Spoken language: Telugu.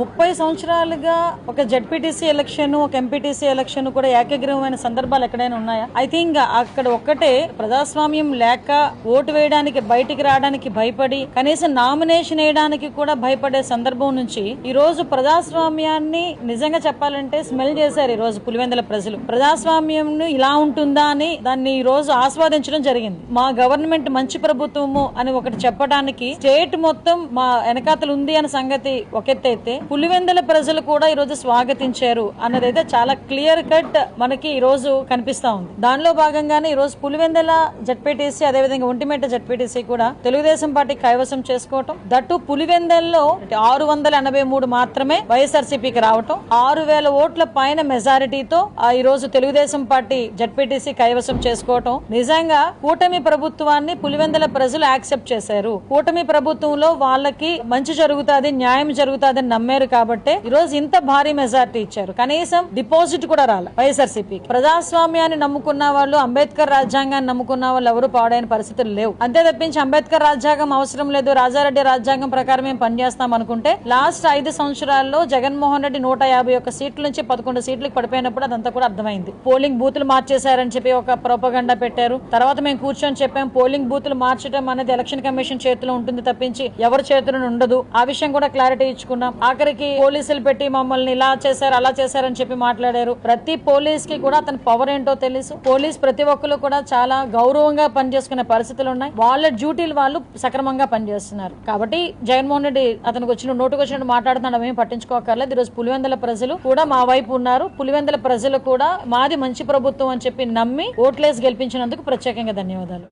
ముప్పై సంవత్సరాలుగా ఒక జెడ్పీటీసీ ఎలక్షన్ ఒక ఎంపీటీసీ ఎలక్షన్ కూడా ఏకగ్రీవమైన సందర్భాలు ఎక్కడైనా ఉన్నాయా? ఐ థింక్ అక్కడ ఒక్కటే ప్రజాస్వామ్యం లేక ఓటు వేయడానికి బయటికి రావడానికి భయపడి కనీసం నామినేషన్ వేయడానికి కూడా భయపడే సందర్భం నుంచి ఈ రోజు ప్రజాస్వామ్యాన్ని నిజంగా చెప్పాలంటే స్మెల్ చేశారు ఈ రోజు పులివెందుల ప్రజలు. ప్రజాస్వామ్యం ఇలా ఉంటుందా అని దాన్ని ఈ రోజు ఆస్వాదించడం జరిగింది. మా గవర్నమెంట్ మంచి ప్రభుత్వము అని ఒకటి చెప్పడానికి స్టేట్ మొత్తం మా వెనకాతలు ఉంది అనే సంగతి ఒకెత్తైతే పులివెందుల ప్రజలు కూడా ఈ రోజు స్వాగతించారు అన్నదైతే చాలా క్లియర్ కట్ మనకి ఈ రోజు కనిపిస్తా ఉంది. దానిలో భాగంగానే ఈ రోజు పులివెందుల జడ్పీటీసీ అదేవిధంగా ఒంటిమేట జడ్పీటీసీ కూడా తెలుగుదేశం పార్టీ కైవసం చేసుకోవటం. దట్టు పులివెందల్లో ఆరు వందల ఎనభై మూడు మాత్రమే వైఎస్ఆర్సీపీకి రావటం. ఆరు వేల ఓట్ల పైన మెజారిటీతో ఈ రోజు తెలుగుదేశం పార్టీ జడ్పీటీసీ కైవసం చేసుకోవటం. నిజంగా కూటమి ప్రభుత్వాన్ని పులివెందల ప్రజలు యాక్సెప్ట్ చేశారు. కూటమి ప్రభుత్వంలో వాళ్ళకి మంచి జరుగుతుంది న్యాయం జరుగుతుందని నమ్మే నమ్మారు కాబట్టి ఈ రోజు ఇంత భారీ మెజార్టీ ఇచ్చారు. కనీసం డిపాజిట్ కూడా రాలే వైఎస్ఆర్సీపీ ప్రజాస్వామ్యాన్ని నమ్ముకున్న వాళ్ళు అంబేద్కర్ రాజ్యాంగాన్ని నమ్ముకున్న వాళ్ళు ఎవరు పాడైన పరిస్థితులు లేవు. అంతే తప్పించి అంబేద్కర్ రాజ్యాంగం అవసరం లేదు రాజారెడ్డి రాజ్యాంగం ప్రకారం మేము పనిచేస్తాం అనుకుంటే లాస్ట్ ఐదు సంవత్సరాల్లో జగన్మోహన్ రెడ్డి నూట యాభై ఒక్క సీట్ల నుంచి పదకొండు సీట్లకు పడిపోయినప్పుడు అదంతా కూడా అర్థమైంది. పోలింగ్ బూతులు మార్చేశారని చెప్పి ఒక ప్రోపగండా పెట్టారు. తర్వాత మేము కూర్చొని చెప్పాం పోలింగ్ బూతులు మార్చడం అనేది ఎలక్షన్ కమిషన్ చేతిలో ఉంటుంది తప్పించి ఎవరి చేతిలో ఉండదు. ఆ విషయం కూడా క్లారిటీ ఇచ్చుకున్నాం. ఆఖరికి పోలీసులు పెట్టి మమ్మల్ని ఇలా చేశారు అలా చేశారని చెప్పి మాట్లాడారు. ప్రతి పోలీస్కి కూడా అతని పవర్ ఏంటో తెలుసు. పోలీస్ ప్రతి ఒక్కరు కూడా చాలా గౌరవంగా పనిచేసుకునే పరిస్థితులు ఉన్నాయి. వాళ్ళ డ్యూటీలు వాళ్ళు సక్రమంగా పనిచేస్తున్నారు. కాబట్టి జగన్మోహన్ రెడ్డి అతనికి వచ్చిన నోటుకు వచ్చినట్టు మాట్లాడుతున్నాడు మేము పట్టించుకోకర్లేదు. ఈరోజు పులివెందల ప్రజలు కూడా మా వైపు ఉన్నారు. పులివెందల ప్రజలు కూడా మాది మంచి ప్రభుత్వం అని చెప్పి నమ్మి ఓట్లేసి గెలిపించినందుకు ప్రత్యేకంగా ధన్యవాదాలు.